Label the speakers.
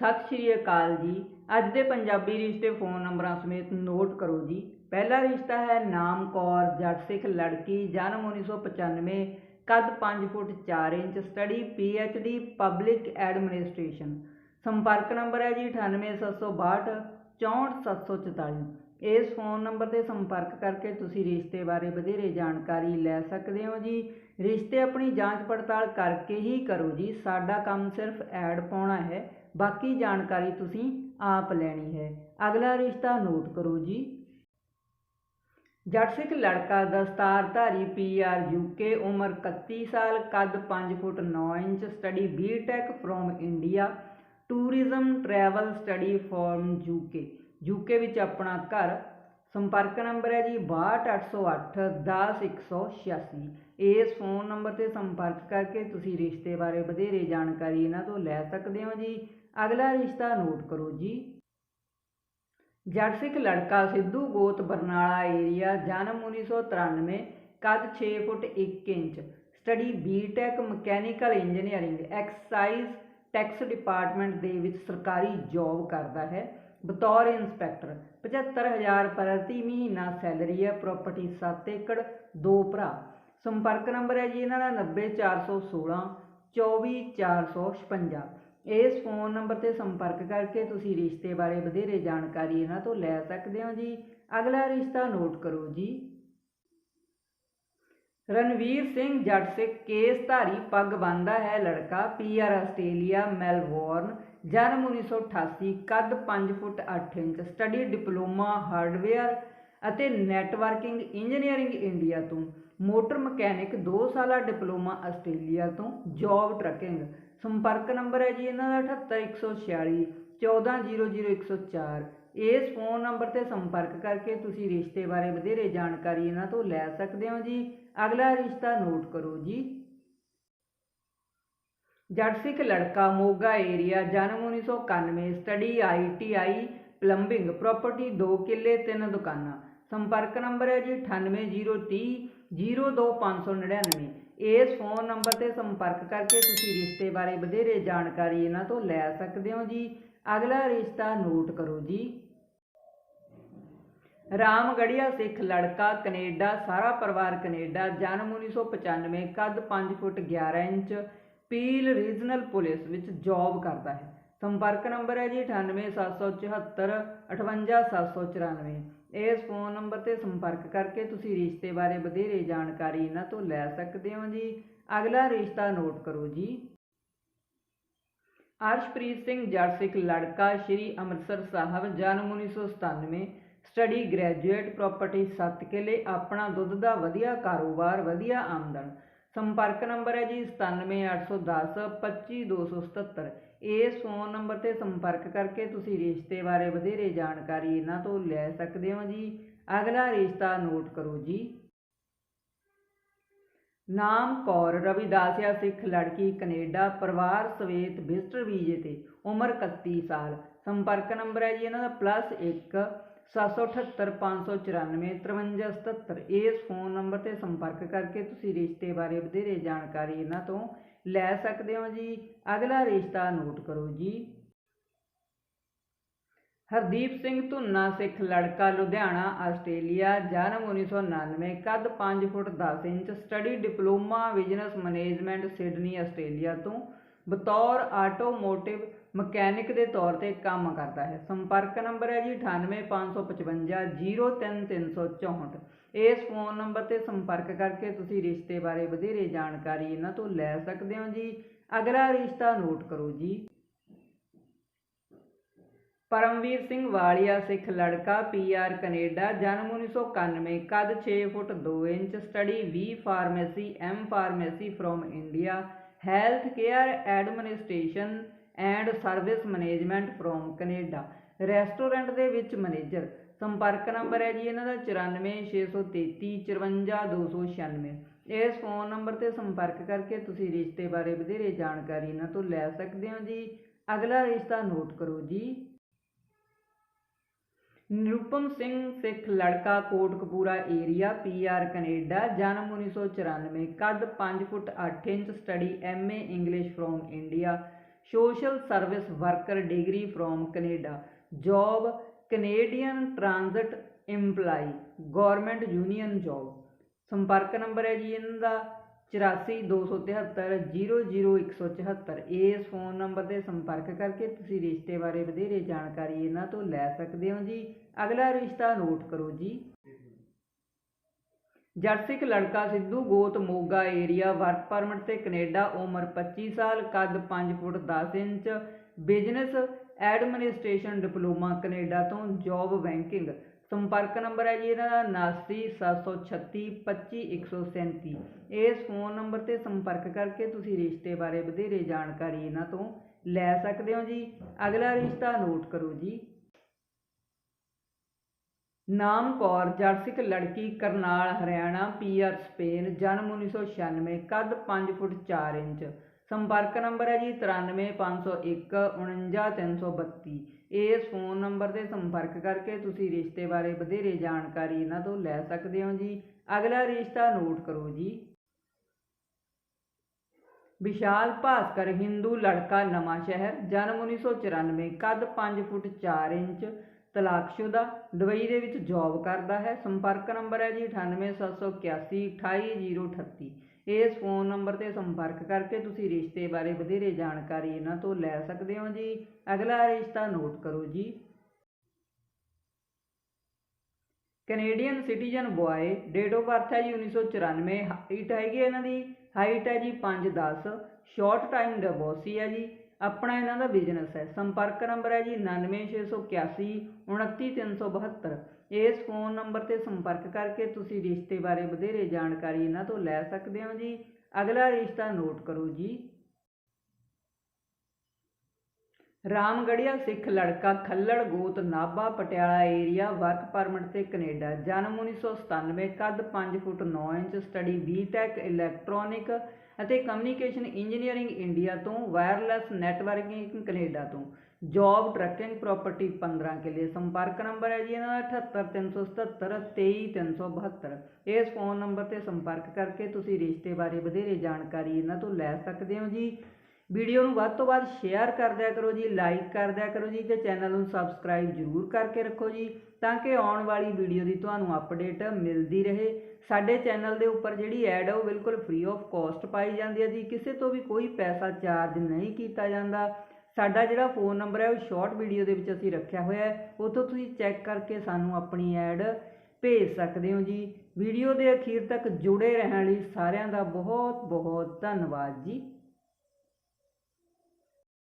Speaker 1: ਸਤਿ ਸ਼੍ਰੀ ਅਕਾਲ ਜੀ। ਅੱਜ ਦੇ ਪੰਜਾਬੀ ਰਿਸ਼ਤੇ ਫੋਨ ਨੰਬਰਾਂ ਸਮੇਤ ਨੋਟ ਕਰੋ ਜੀ। ਪਹਿਲਾ ਰਿਸ਼ਤਾ ਹੈ ਨਾਮ ਕੌਰ, ਜੱਟ ਸਿੱਖ, ਲੜਕੀ, ਜਨਮ 1995 ਕੱਦ 5 foot 4 inch, study the public administration. ਸੰਪਰਕ ਨੰਬਰ ਹੈ ਜੀ 98762 64744 ਇਸ ਫੋਨ ਨੰਬਰ ਤੇ ਸੰਪਰਕ ਕਰਕੇ ਤੁਸੀਂ ਰਿਸ਼ਤੇ ਬਾਰੇ ਵਧੇਰੇ ਜਾਣਕਾਰੀ ਲੈ ਸਕਦੇ ਹੋ ਜੀ। ਰਿਸ਼ਤੇ ਆਪਣੀ ਜਾਂਚ ਪੜਤਾਲ ਕਰਕੇ ਹੀ ਕਰੋ ਜੀ। ਸਾਡਾ ਕੰਮ ਸਿਰਫ ਐਡ ਪਾਉਣਾ ਹੈ, ਬਾਕੀ ਜਾਣਕਾਰੀ ਤੁਸੀਂ ਆਪ ਲੈਣੀ ਹੈ। ਅਗਲਾ ਰਿਸ਼ਤਾ ਨੋਟ ਕਰੋ ਜੀ। ਜੱਟ ਸਿੱਖ ਲੜਕਾ ਦਸਤਾਰਧਾਰੀ ਪੀਆਰ ਯੂਕੇ ਉਮਰ 31 ਸਾਲ, ਕੱਦ 5 foot 9 inch, study BTech from India, tourism travel study from UK UK ਵਿੱਚ ਆਪਣਾ ਘਰ ਸੰਪਰਕ ਨੰਬਰ ਹੈ ਜੀ 62808 10186 ਇਸ ਫੋਨ ਨੰਬਰ ਤੇ ਸੰਪਰਕ ਕਰਕੇ ਤੁਸੀਂ ਰਿਸ਼ਤੇ ਬਾਰੇ ਵਧੇਰੇ ਜਾਣਕਾਰੀ ਇਹਨਾਂ ਤੋਂ ਲੈ ਸਕਦੇ ਹੋ ਜੀ। ਅਗਲਾ ਰਿਸ਼ਤਾ ਨੋਟ ਕਰੋ ਜੀ। ਜੱਟ ਸਿੱਖ ਲੜਕਾ ਸਿੱਧੂ ਗੋਤ ਬਰਨਾਲਾ ਏਰੀਆ, ਜਨਮ 1993 ਕੱਦ 6 foot 1 inch. Study BTech mechanical engineering excise tax department ਦੇ ਵਿੱਚ ਸਰਕਾਰੀ ਜੌਬ ਕਰਦਾ ਹੈ। ਬਤੌਰ ਇੰਸਪੈਕਟਰ 75000 ਪ੍ਰਤੀ ਮਹੀਨਾ ਸੈਲਰੀ ਹੈ, ਪ੍ਰਾਪਰਟੀ 7 ਏਕੜ, ਦੋ ਭਰਾ। ਸੰਪਰਕ ਨੰਬਰ ਹੈ ਜੀ ਇਹਨਾਂ ਦਾ 90416 24456 ਇਸ ਫੋਨ ਨੰਬਰ ਤੇ ਸੰਪਰਕ ਕਰਕੇ ਤੁਸੀਂ ਰਿਸ਼ਤੇ ਬਾਰੇ ਵਧੇਰੇ ਜਾਣਕਾਰੀ ਇਹਨਾਂ ਤੋਂ ਲੈ ਸਕਦੇ ਹੋ ਜੀ। ਅਗਲਾ ਰਿਸ਼ਤਾ ਨੋਟ ਕਰੋ ਜੀ। ਰਣਵੀਰ ਸਿੰਘ ਜੱਟ ਸਿੱਖ ਕੇਸ ਧਾਰੀ ਪੱਗ ਬੰਨਦਾ ਹੈ ਲੜਕਾ, ਪੀਆਰ ਆਸਟ੍ਰੇਲੀਆ, ਮੈਲਬੌਰਨ, ਜਨਮ 1988 ਕੱਦ 5 foot 8 inch, study diploma, hardware ਅਤੇ ਨੈਟਵਰਕਿੰਗ ਇੰਜੀਨੀਅਰਿੰਗ ਇੰਡੀਆ ਤੋਂ, ਮੋਟਰ ਮਕੈਨਿਕ 2 ਸਾਲਾ ਡਿਪਲੋਮਾ ਆਸਟ੍ਰੇਲੀਆ ਤੋਂ, ਜੌਬ ਟਰੱਕਿੰਗ। ਸੰਪਰਕ ਨੰਬਰ ਹੈ ਜੀ ਇਹਨਾਂ ਦਾ 78146 1400104 ਇਸ ਫੋਨ ਨੰਬਰ ਤੇ ਸੰਪਰਕ ਕਰਕੇ ਤੁਸੀਂ ਰਿਸ਼ਤੇ ਬਾਰੇ ਵਧੇਰੇ ਜਾਣਕਾਰੀ ਇਹਨਾਂ ਤੋਂ ਲੈ ਸਕਦੇ ਹੋ ਜੀ। ਅਗਲਾ ਰਿਸ਼ਤਾ ਨੋਟ ਕਰੋ ਜੀ। ਜੱਟ ਸਿੱਖ ਲੜਕਾ ਮੋਗਾ ਏਰੀਆ, ਜਨਮ 1991 ਸਟੱਡੀ ਆਈਟੀਆਈ ਪਲੰਬਿੰਗ ਪ੍ਰਾਪਰਟੀ 2 ਕਿੱਲੇ 3 ਦੁਕਾਨਾਂ। ਸੰਪਰਕ ਨੰਬਰ ਹੈ ਜੀ 98030 02599 ਇਸ ਫੋਨ ਨੰਬਰ ਤੇ ਸੰਪਰਕ ਕਰਕੇ ਤੁਸੀਂ ਰਿਸ਼ਤੇ ਬਾਰੇ ਵਧੇਰੇ ਜਾਣਕਾਰੀ ਇਹਨਾਂ ਤੋਂ ਲੈ ਸਕਦੇ ਹੋ ਜੀ। ਅਗਲਾ ਰਿਸ਼ਤਾ ਨੋਟ ਕਰੋ ਜੀ। ਰਾਮਗੜੀਆ ਸਿੱਖ ਲੜਕਾ ਕੈਨੇਡਾ, ਸਾਰਾ ਪਰਿਵਾਰ ਕੈਨੇਡਾ, ਜਨਮ 1995 ਕੱਦ 5 foot 11 inch, Peel regional police ਵਿੱਚ ਜੌਬ ਕਰਦਾ ਹੈ। ਸੰਪਰਕ ਨੰਬਰ ਹੈ ਜੀ 98774 58794 ਇਸ ਫੋਨ ਨੰਬਰ ਤੇ ਸੰਪਰਕ ਕਰਕੇ ਤੁਸੀਂ ਰਿਸ਼ਤੇ ਬਾਰੇ ਵਧੇਰੇ ਜਾਣਕਾਰੀ ਇਹਨਾਂ ਤੋਂ ਲੈ ਸਕਦੇ ਹੋ ਜੀ। ਅਗਲਾ ਰਿਸ਼ਤਾ ਨੋਟ ਕਰੋ ਜੀ। ਅਰਸ਼ਪ੍ਰੀਤ ਸਿੰਘ ਜੱਟ ਸਿੱਖ ਲੜਕਾ ਸ਼੍ਰੀ ਅੰਮ੍ਰਿਤਸਰ ਸਾਹਿਬ, ਜਨਮ 1997 ਸਟੱਡੀ ਗ੍ਰੈਜੂਏਟ ਪ੍ਰਾਪਰਟੀ 7 ਕਿੱਲੇ, ਆਪਣਾ ਦੁੱਧ ਦਾ ਵਧੀਆ ਕਾਰੋਬਾਰ, ਵਧੀਆ ਆਮਦਨ। ਸੰਪਰਕ ਨੰਬਰ ਹੈ ਜੀ 97810 25277 ਇਸ ਫੋਨ ਨੰਬਰ ਤੇ ਸੰਪਰਕ ਕਰਕੇ ਤੁਸੀਂ ਰਿਸ਼ਤੇ ਬਾਰੇ ਵਧੇਰੇ ਜਾਣਕਾਰੀ ਇਹਨਾਂ ਤੋਂ ਲੈ ਸਕਦੇ ਹੋ ਜੀ। ਅਗਲਾ ਰਿਸ਼ਤਾ ਨੋਟ ਕਰੋ ਜੀ। ਨਾਮ ਕੌਰ, ਰਵਿਦਾਸਿਆ ਸਿੱਖ ਲੜਕੀ, ਕੈਨੇਡਾ, ਪਰਿਵਾਰ ਸਮੇਤ ਵਿਜ਼ਟਰ ਵੀਜ਼ੇ ਤੇ, ਉਮਰ 31 ਸਾਲ। ਸੰਪਰਕ ਨੰਬਰ ਹੈ ਜੀ ਇਹਨਾਂ ਦਾ +1 778 594 5377 ਇਸ ਫੋਨ ਨੰਬਰ ਤੇ ਸੰਪਰਕ ਕਰਕੇ ਤੁਸੀਂ ਰਿਸ਼ਤੇ ਬਾਰੇ ਵਧੇਰੇ ਜਾਣਕਾਰੀ ਇਹਨਾਂ ਤੋਂ ਲੈ ਸਕਦੇ ਹੋ ਜੀ। ਅਗਲਾ ਰਿਸ਼ਤਾ ਨੋਟ ਕਰੋ ਜੀ। ਹਰਦੀਪ ਸਿੰਘ ਧੁੰਨਾ ਸਿੱਖ ਲੜਕਾ, ਲੁਧਿਆਣਾ, ਆਸਟ੍ਰੇਲੀਆ, ਜਨਮ 1999 ਕੱਦ 5 foot 10 inch, study diploma business management Sydney, Australia ਤੋਂ। ਬਤੌਰ ਆਟੋਮੋਟਿਵ ਮਕੈਨਿਕ ਦੇ ਤੌਰ ਤੇ ਕੰਮ ਕਰਦਾ ਹੈ। ਸੰਪਰਕ ਨੰਬਰ ਹੈ ਜੀ 98555 03364 ਇਸ ਫੋਨ ਨੰਬਰ ਤੇ ਸੰਪਰਕ ਕਰਕੇ ਤੁਸੀਂ ਰਿਸ਼ਤੇ ਬਾਰੇ ਵਧੇਰੇ ਜਾਣਕਾਰੀ ਇਹਨਾਂ ਤੋਂ ਲੈ ਸਕਦੇ ਹੋ ਜੀ। ਅਗਲਾ ਰਿਸ਼ਤਾ ਨੋਟ ਕਰੋ ਜੀ। ਪਰਮਵੀਰ ਸਿੰਘ ਵਾਲੀਆ, ਸਿੱਖ ਲੜਕਾ ਪੀਆਰ ਕੈਨੇਡਾ, ਜਨਮ 1991 ਕੱਦ 6 foot 2 inch, study B pharmacy, M pharmacy from India. Health care administration and service management from Canada restaurant ਦੇ ਵਿੱਚ ਮੈਨੇਜਰ ਸੰਪਰਕ ਨੰਬਰ ਹੈ ਜੀ ਇਹਨਾਂ ਦਾ 94633 54296 ਇਸ ਫੋਨ ਨੰਬਰ ਤੇ ਸੰਪਰਕ ਕਰਕੇ ਤੁਸੀਂ ਰਿਸ਼ਤੇ ਬਾਰੇ ਵਧੇਰੇ ਜਾਣਕਾਰੀ ਇਹਨਾਂ ਤੋਂ ਲੈ ਸਕਦੇ ਹੋ ਜੀ। ਅਗਲਾ ਰਿਸ਼ਤਾ ਨੋਟ ਕਰੋ ਜੀ। ਨਿਰੂਪਮ ਸਿੰਘ ਸਿੱਖ ਲੜਕਾ ਕੋਟਕਪੂਰਾ ਏਰੀਆ ਪੀਆਰ ਕੈਨੇਡਾ, ਜਨਮ 1994 ਕੱਦ 5 foot 8 inch, study MA English from India, social service worker degree from Canada, job, Canadian transit EMPLOYE government union job. ਸੰਪਰਕ ਨੰਬਰ ਹੈ ਜੀ ਇਹਨਾਂ ਦਾ। 8427700174 ਇਸ ਫੋਨ ਨੰਬਰ ਤੇ ਸੰਪਰਕ ਕਰਕੇ ਤੁਸੀਂ ਰਿਸ਼ਤੇ ਬਾਰੇ ਵਧੇਰੇ ਜਾਣਕਾਰੀ ਇਹਨਾਂ ਤੋਂ ਲੈ ਸਕਦੇ ਹੋ ਜੀ। ਅਗਲਾ ਰਿਸ਼ਤਾ ਨੋਟ ਕਰੋ ਜੀ। ਜਰਸਿਕ ਲੜਕਾ ਸਿੱਧੂ ਗੋਤ ਮੋਗਾ ਏਰੀਆ, ਵਰਕ ਪਰਮਿਟ ਤੇ ਕੈਨੇਡਾ, ਉਮਰ 25 ਸਾਲ, ਕੱਦ 5 foot 10 inch, business administration diploma Canada ਤੋਂ, ਜੌਬ ਬੈਂਕਿੰਗ। ਸੰਪਰਕ ਨੰਬਰ ਹੈ ਜੀ ਇਹਨਾਂ ਦਾ 7976325137 ਇਸ ਫੋਨ ਨੰਬਰ ਤੇ ਸੰਪਰਕ ਕਰਕੇ ਤੁਸੀਂ ਰਿਸ਼ਤੇ ਬਾਰੇ ਵਧੇਰੇ ਜਾਣਕਾਰੀ ਇਹਨਾਂ ਤੋਂ ਲੈ ਸਕਦੇ ਹੋ ਜੀ। ਅਗਲਾ ਰਿਸ਼ਤਾ ਨੋਟ ਕਰੋ ਜੀ। ਨਾਮ ਕੌਰ ਜਰਸਿਕ ਲੜਕੀ, ਕਰਨਾਲ, ਹਰਿਆਣਾ ਪੀਆਰ ਸਪੇਨ, ਜਨਮ 1996 ਕੱਦ 5 ਫੁੱਟ 4 ਇੰਚ। ਸੰਪਰਕ ਨੰਬਰ ਹੈ ਜੀ 93501 49332 ਇਸ ਫੋਨ ਨੰਬਰ ਤੇ ਸੰਪਰਕ ਕਰਕੇ ਤੁਸੀਂ ਰਿਸ਼ਤੇ ਬਾਰੇ ਵਧੇਰੇ ਜਾਣਕਾਰੀ ਇਹਨਾਂ ਤੋਂ ਲੈ ਸਕਦੇ ਹੋ ਜੀ। ਅਗਲਾ ਰਿਸ਼ਤਾ ਨੋਟ ਕਰੋ ਜੀ। ਵਿਸ਼ਾਲ ਭਾਸਕਰ ਹਿੰਦੂ ਲੜਕਾ ਨਵਾਂ ਸ਼ਹਿਰ, ਜਨਮ 1994 ਕੱਦ 5 ਫੁੱਟ 4 ਇੰਚ, ਤਲਾਕਸ਼ੁਦਾ, ਦੁਬਈ ਦੇ ਵਿੱਚ ਜੌਬ ਕਰਦਾ ਹੈ। ਸੰਪਰਕ ਨੰਬਰ ਹੈ ਜੀ 98781 28038 ਇਸ ਫੋਨ ਨੰਬਰ ਤੇ ਸੰਪਰਕ ਕਰਕੇ ਤੁਸੀਂ ਰਿਸ਼ਤੇ ਬਾਰੇ ਵਧੇਰੇ ਜਾਣਕਾਰੀ ਇਹਨਾਂ ਤੋਂ ਲੈ ਸਕਦੇ ਹੋ ਜੀ। ਅਗਲਾ ਰਿਸ਼ਤਾ ਨੋਟ ਕਰੋ ਜੀ। Canadian citizen boy, date of birth ਹੈ ਜੀ 1994 ਹਾਈਟ ਹੈਗੀ ਹੈ ਇਹਨਾਂ ਦੀ। ਹਾਈਟ ਹੈ ਜੀ 5'10 ਸ਼ਾਰਟ ਟਾਈਮ ਡਿਵੋਰਸੀ ਹੈ ਜੀ। ਆਪਣਾ ਇਹਨਾਂ ਦਾ ਬਿਜ਼ਨਸ ਹੈ। ਸੰਪਰਕ ਨੰਬਰ ਹੈ ਜੀ 99681 29372 ਇਸ ਫੋਨ ਨੰਬਰ ਤੇ ਸੰਪਰਕ ਕਰਕੇ ਤੁਸੀਂ ਰਿਸ਼ਤੇ ਬਾਰੇ ਵਧੇਰੇ ਜਾਣਕਾਰੀ ਇਹਨਾਂ ਤੋਂ ਲੈ ਸਕਦੇ ਹੋ ਜੀ। ਅਗਲਾ ਰਿਸ਼ਤਾ ਨੋਟ ਕਰੋ ਜੀ। ਰਾਮਗੜੀਆ ਸਿੱਖ ਲੜਕਾ ਖੱਲੜ ਗੋਤ Nabha Patiala area work permit ਤੇ ਕੈਨੇਡਾ, ਜਨਮ 1997 ਕੱਦ 5 foot 9 inch, study BTech, electronic ਅਤੇ ਕਮਿਊਨੀਕੇਸ਼ਨ ਇੰਜੀਨੀਅਰਿੰਗ ਇੰਡੀਆ ਤੋਂ, ਵਾਇਰਲੈਸ ਨੈਟਵਰਕਿੰਗ ਕੈਨੇਡਾ ਤੋਂ। ਜੌਬ ਟਰੱਕਿੰਗ ਪ੍ਰਾਪਰਟੀ 15 ਕਿੱਲੇ, ਸੰਪਰਕ ਨੰਬਰ ਹੈ ਜੀ ਇਹਨਾਂ ਦਾ 78377 23372 ਇਸ ਫੋਨ ਨੰਬਰ ਤੇ ਸੰਪਰਕ ਕਰਕੇ ਤੁਸੀਂ ਰਿਸ਼ਤੇ ਬਾਰੇ ਵਧੇਰੇ ਜਾਣਕਾਰੀ ਇਹਨਾਂ ਤੋਂ ਲੈ ਸਕਦੇ ਹੋ ਜੀ। ਵੀਡੀਓ ਨੂੰ ਵੱਧ ਤੋਂ ਵੱਧ ਸ਼ੇਅਰ ਕਰ ਦਿਆ ਕਰੋ ਜੀ ਲਾਈਕ ਕਰ ਦਿਆ ਕਰੋ ਜੀ ਤੇ ਚੈਨਲ ਨੂੰ ਸਬਸਕ੍ਰਾਈਬ ਜ਼ਰੂਰ ਕਰਕੇ ਰੱਖੋ ਜੀ ਤਾਂ ਕਿ ਆਉਣ ਵਾਲੀ ਵੀਡੀਓ ਦੀ ਤੁਹਾਨੂੰ ਅਪਡੇਟ ਮਿਲਦੀ ਰਹੇ। ਸਾਡੇ ਚੈਨਲ ਦੇ ਉੱਪਰ ਜਿਹੜੀ ਐਡ ਹੈ ਉਹ ਬਿਲਕੁਲ ਫ੍ਰੀ ਆਫ ਕਾਸਟ ਪਾਈ ਜਾਂਦੀ ਹੈ ਜੀ, ਕਿਸੇ ਤੋਂ ਵੀ ਕੋਈ ਪੈਸਾ ਚਾਰਜ ਨਹੀਂ ਕੀਤਾ ਜਾਂਦਾ। ਸਾਡਾ ਜਿਹੜਾ ਫੋਨ ਨੰਬਰ ਹੈ ਉਹ ਸ਼ਾਰਟ ਵੀਡੀਓ ਦੇ ਵਿੱਚ ਅਸੀਂ ਰੱਖਿਆ ਹੋਇਆ ਹੈ, ਉੱਥੋਂ ਤੁਸੀਂ ਚੈੱਕ ਕਰਕੇ ਸਾਨੂੰ ਆਪਣੀ ਐਡ ਭੇਜ ਸਕਦੇ ਹੋ ਜੀ। ਵੀਡੀਓ ਦੇ ਅਖੀਰ ਤੱਕ ਜੁੜੇ ਰਹਿਣ ਲਈ ਸਾਰਿਆਂ ਦਾ ਬਹੁਤ ਬਹੁਤ ਧੰਨਵਾਦ ਜੀ।